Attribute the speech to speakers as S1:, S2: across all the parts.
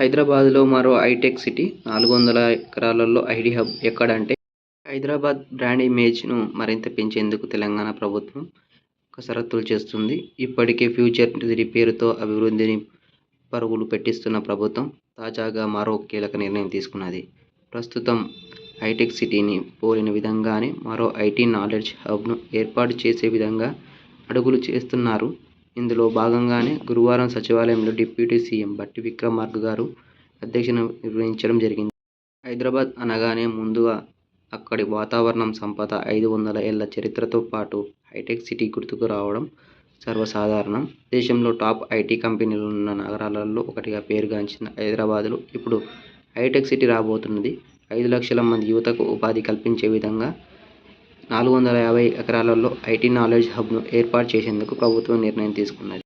S1: హైదరాబాద్లో మరో hitech city నాలుగు వందల ఎకరాలలో ఐడి హబ్ ఎక్కడంటే హైదరాబాద్ బ్రాండ్ ఇమేజ్ను మరింత పెంచేందుకు తెలంగాణ ప్రభుత్వం కసరత్తులు చేస్తుంది. ఇప్పటికే ఫ్యూచర్ రిపేరుతో అభివృద్ధిని పరుగులు పెట్టిస్తున్న ప్రభుత్వం తాజాగా మరో కీలక నిర్ణయం తీసుకున్నది. ప్రస్తుతం హైటెక్ సిటీని పోలిన విధంగానే మరో ఐటీ నాలెడ్జ్ హబ్ను ఏర్పాటు చేసే విధంగా అడుగులు చేస్తున్నారు ఇందులో భాగంగానే గురువారం సచివాలయంలో డిప్యూటీ సీఎం భట్టి విక్రమార్క గారు అధ్యక్షత నిర్వహించడం జరిగింది. హైదరాబాద్ అనగానే ముందుగా అక్కడి వాతావరణం సంపద ఐదు వందల ఏళ్ళ చరిత్రతో పాటు హైటెక్ సిటీ గుర్తుకు రావడం సర్వసాధారణం. దేశంలో టాప్ ఐటీ కంపెనీలు ఉన్న నగరాలలో ఒకటిగా పేరుగాంచిన హైదరాబాద్లో. ఇప్పుడు హైటెక్ సిటీ రాబోతున్నది. ఐదు లక్షల మంది యువతకు ఉపాధి కల్పించే విధంగా నాలుగు వందల యాభై ఎకరాలలో ఐటీ నాలెడ్జ్ హబ్ను ఏర్పాటు చేసేందుకు ప్రభుత్వం నిర్ణయం తీసుకున్నది.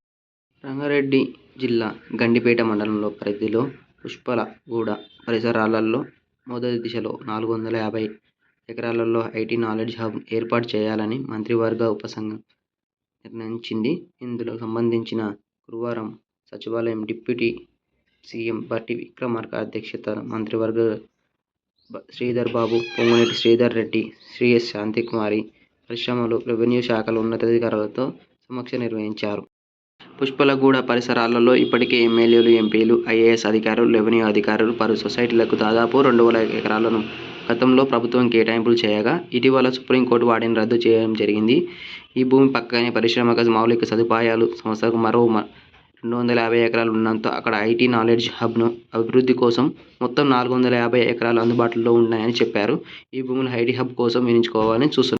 S1: రంగారెడ్డి జిల్లా గండిపేట మండలంలో పరిధిలో పుష్పలగూడ పరిసరాలలో మొదటి దిశలో నాలుగు వందల యాభై ఎకరాలలో ఐటీ నాలెడ్జ్ హబ్ ఏర్పాటు చేయాలని మంత్రివర్గ ఉపసంఘం నిర్ణయించింది. ఇందులో సంబంధించిన గురువారం సచివాలయం డిప్యూటీ సీఎం భట్టి విక్రమార్క అధ్యక్షతన మంత్రివర్గ శ్రీధర్ బాబు పొంగులేటి శ్రీధర్ రెడ్డి శ్రీఎస్ శాంతికుమారి పరిశ్రమలు రెవెన్యూ శాఖల ఉన్నతాధికారులతో సమీక్ష నిర్వహించారు. పుష్పలగూడ పరిసరాలలో ఇప్పటికే ఎమ్మెల్యేలు ఎంపీలు ఐఏఎస్ అధికారులు రెవెన్యూ అధికారులు పలు సొసైటీలకు దాదాపు రెండు వేల ఎకరాలను గతంలో ప్రభుత్వం కేటాయింపులు చేయగా ఇటీవల సుప్రీంకోర్టు వాటిని రద్దు చేయడం జరిగింది. ఈ భూమి పక్కనే పరిశ్రమకు మౌలిక సదుపాయాలు సంస్థకు మరో రెండు వందల యాభై ఎకరాలు ఉన్నంత అక్కడ ఐటీ నాలెడ్జ్ హబ్ను అభివృద్ధి కోసం మొత్తం నాలుగు వందల యాభై ఎకరాలు అందుబాటులో ఉన్నాయని చెప్పారు. ఈ భూములు ఐటీ హబ్ కోసం వినియోగించుకోవాలని చూస్తున్నారు